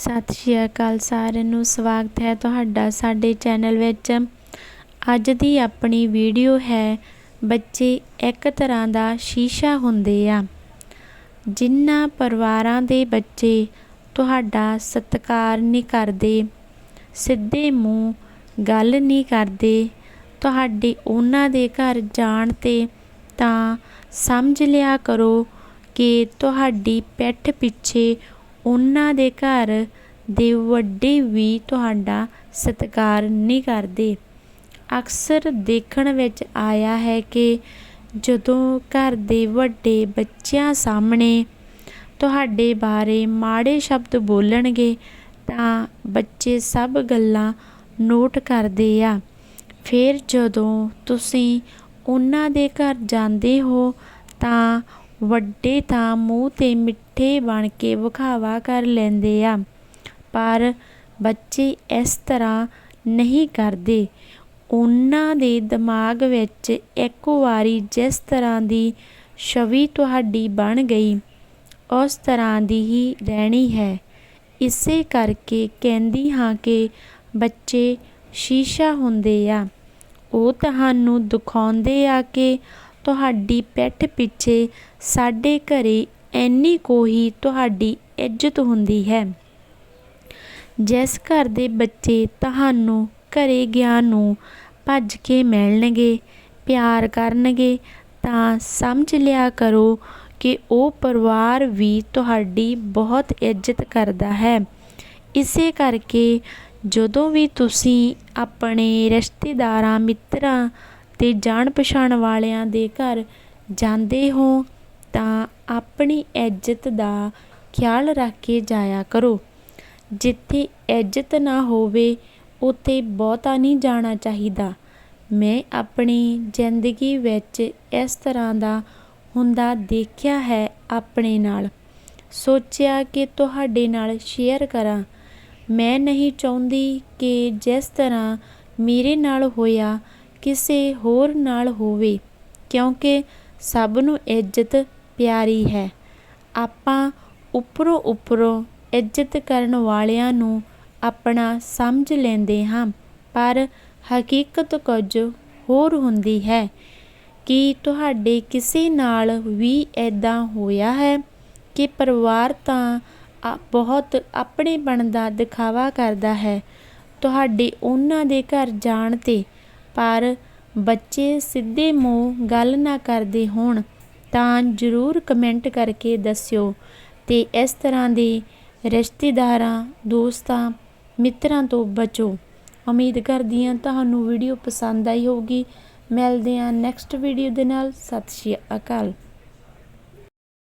ਸਤਿ ਸ਼੍ਰੀ ਅਕਾਲ ਸਾਰਿਆਂ ਨੂੰ, ਸਵਾਗਤ ਹੈ ਤੁਹਾਡਾ ਸਾਡੇ ਚੈਨਲ ਵਿੱਚ। ਅੱਜ ਦੀ ਆਪਣੀ ਵੀਡੀਓ ਹੈ, ਬੱਚੇ ਇੱਕ ਤਰ੍ਹਾਂ ਦਾ ਸ਼ੀਸ਼ਾ ਹੁੰਦੇ ਆ। ਜਿਨ੍ਹਾਂ ਪਰਿਵਾਰਾਂ ਦੇ ਬੱਚੇ ਤੁਹਾਡਾ ਸਤਿਕਾਰ ਨਹੀਂ ਕਰਦੇ, ਸਿੱਧੇ ਮੂੰਹ ਗੱਲ ਨਹੀਂ ਕਰਦੇ, ਤੁਹਾਡੇ ਉਹਨਾਂ ਦੇ ਘਰ ਜਾਣ ਤੇ ਤਾਂ ਸਮਝ ਲਿਆ ਕਰੋ ਕਿ ਤੁਹਾਡੀ ਪਿੱਠ ਪਿੱਛੇ ਉਹਨਾਂ ਦੇ ਘਰ ਦੇ ਵੱਡੇ ਵੀ ਤੁਹਾਡਾ ਸਤਿਕਾਰ ਨਹੀਂ ਕਰਦੇ। ਅਕਸਰ ਦੇਖਣ ਵਿੱਚ ਆਇਆ ਹੈ ਕਿ ਜਦੋਂ ਘਰ ਦੇ ਵੱਡੇ ਬੱਚਿਆਂ ਸਾਹਮਣੇ ਤੁਹਾਡੇ ਬਾਰੇ ਮਾੜੇ ਸ਼ਬਦ ਬੋਲਣਗੇ, ਤਾਂ ਬੱਚੇ ਸਭ ਗੱਲਾਂ ਨੋਟ ਕਰਦੇ ਆ। ਫਿਰ ਜਦੋਂ ਤੁਸੀਂ ਉਹਨਾਂ ਦੇ ਘਰ ਜਾਂਦੇ ਹੋ, ਤਾਂ ਵੱਡੇ ਤਾਂ ਮੂੰਹ ਤੇ ਮਿੱਠੇ ਬਣ ਕੇ ਵਿਖਾਵਾ ਕਰ ਲੈਂਦੇ ਆ। ਪਰ ਬੱਚੇ ਇਸ ਤਰ੍ਹਾਂ ਨਹੀਂ ਕਰਦੇ। ਉਹਨਾਂ ਦੇ ਦਿਮਾਗ ਵਿੱਚ ਇੱਕ ਵਾਰੀ ਜਿਸ ਤਰ੍ਹਾਂ ਦੀ ਛਵੀ ਤੁਹਾਡੀ ਬਣ ਗਈ, ਉਸ ਤਰ੍ਹਾਂ ਦੀ ਹੀ ਰਹਿਣੀ ਹੈ। ਇਸੇ ਕਰਕੇ ਕਹਿੰਦੀ ਹਾਂ ਕਿ ਬੱਚੇ ਸ਼ੀਸ਼ਾ ਹੁੰਦੇ ਆ। ਉਹ ਤੁਹਾਨੂੰ ਦਿਖਾਉਂਦੇ ਆ ਕਿ ਤੁਹਾਡੀ ਪਿੱਠ ਪਿੱਛੇ ਸਾਡੇ ਘਰੇ ਇੰਨੀ ਕੁ ਹੀ ਤੁਹਾਡੀ ਇੱਜ਼ਤ ਹੁੰਦੀ ਹੈ। ਜਿਸ ਘਰ ਦੇ ਬੱਚੇ ਤੁਹਾਨੂੰ ਘਰੇ ਗਿਆ ਨੂੰ ਭੱਜ ਕੇ ਮਿਲਣਗੇ, ਪਿਆਰ ਕਰਨਗੇ, ਤਾਂ ਸਮਝ ਲਿਆ ਕਰੋ ਕਿ ਉਹ ਪਰਿਵਾਰ ਵੀ ਤੁਹਾਡੀ ਬਹੁਤ ਇੱਜ਼ਤ ਕਰਦਾ ਹੈ। ਇਸੇ ਕਰਕੇ ਜਦੋਂ ਵੀ ਤੁਸੀਂ ਆਪਣੇ ਰਿਸ਼ਤੇਦਾਰਾਂ, ਮਿੱਤਰਾਂ ਅਤੇ ਜਾਣ ਪਛਾਣ ਵਾਲਿਆਂ ਦੇ ਘਰ ਜਾਂਦੇ ਹੋ ਤਾਂ ਆਪਣੀ ਇੱਜ਼ਤ ਦਾ ਖਿਆਲ ਰੱਖ ਕੇ ਜਾਇਆ ਕਰੋ। ਜਿੱਥੇ ਇੱਜ਼ਤ ਨਾ ਹੋਵੇ, ਉੱਥੇ ਬਹੁਤਾ ਨਹੀਂ ਜਾਣਾ ਚਾਹੀਦਾ। ਮੈਂ ਆਪਣੀ ਜ਼ਿੰਦਗੀ ਵਿੱਚ ਇਸ ਤਰ੍ਹਾਂ ਦਾ ਹੁੰਦਾ ਦੇਖਿਆ ਹੈ ਆਪਣੇ ਨਾਲ। ਸੋਚਿਆ ਕਿ ਤੁਹਾਡੇ ਨਾਲ ਸ਼ੇਅਰ ਕਰਾਂ। ਮੈਂ ਨਹੀਂ ਚਾਹੁੰਦੀ ਕਿ ਜਿਸ ਤਰ੍ਹਾਂ ਮੇਰੇ ਨਾਲ ਹੋਇਆ ਕਿਸੇ ਹੋਰ ਨਾਲ ਹੋਵੇ, ਕਿਉਂਕਿ ਸਭ ਨੂੰ ਇੱਜ਼ਤ ਪਿਆਰੀ ਹੈ। ਆਪਾਂ ਉੱਪਰੋਂ ਉੱਪਰੋਂ ਇੱਜ਼ਤ ਕਰਨ ਵਾਲਿਆਂ ਨੂੰ ਆਪਣਾ ਸਮਝ ਲੈਂਦੇ ਹਾਂ, ਪਰ ਹਕੀਕਤ ਕੁਝ ਹੋਰ ਹੁੰਦੀ ਹੈ ਕਿ ਤੁਹਾਡੇ ਕਿਸੇ ਨਾਲ ਵੀ ਐਦਾਂ ਹੋਇਆ ਹੈ ਕਿ ਪਰਿਵਾਰ ਤਾਂ ਬਹੁਤ ਆਪਣੇਪਣ ਦਾ ਦਿਖਾਵਾ ਕਰਦਾ ਹੈ। ਤੁਹਾਡੇ ਉਹਨਾਂ ਦੇ ਘਰ ਜਾਣ ਤੇ ਪਰ ਬੱਚੇ ਸਿੱਧੇ ਮੂੰਹ ਗੱਲ ਨਾ ਕਰਦੇ ਹੋਣ, ਤਾਂ ਜ਼ਰੂਰ ਕਮੈਂਟ ਕਰਕੇ ਦੱਸਿਓ। ਤੇ ਇਸ ਤਰ੍ਹਾਂ ਦੇ ਰਿਸ਼ਤੇਦਾਰਾਂ, ਦੋਸਤਾਂ, ਮਿੱਤਰਾਂ ਤੋਂ ਬਚੋ। ਉਮੀਦ ਕਰਦੀ ਹਾਂ ਤੁਹਾਨੂੰ ਵੀਡੀਓ ਪਸੰਦ ਆਈ ਹੋਊਗੀ। ਮਿਲਦੇ ਹਾਂ ਨੈਕਸਟ ਵੀਡੀਓ ਦੇ ਨਾਲ। ਸਤਿ ਸ਼੍ਰੀ ਅਕਾਲ।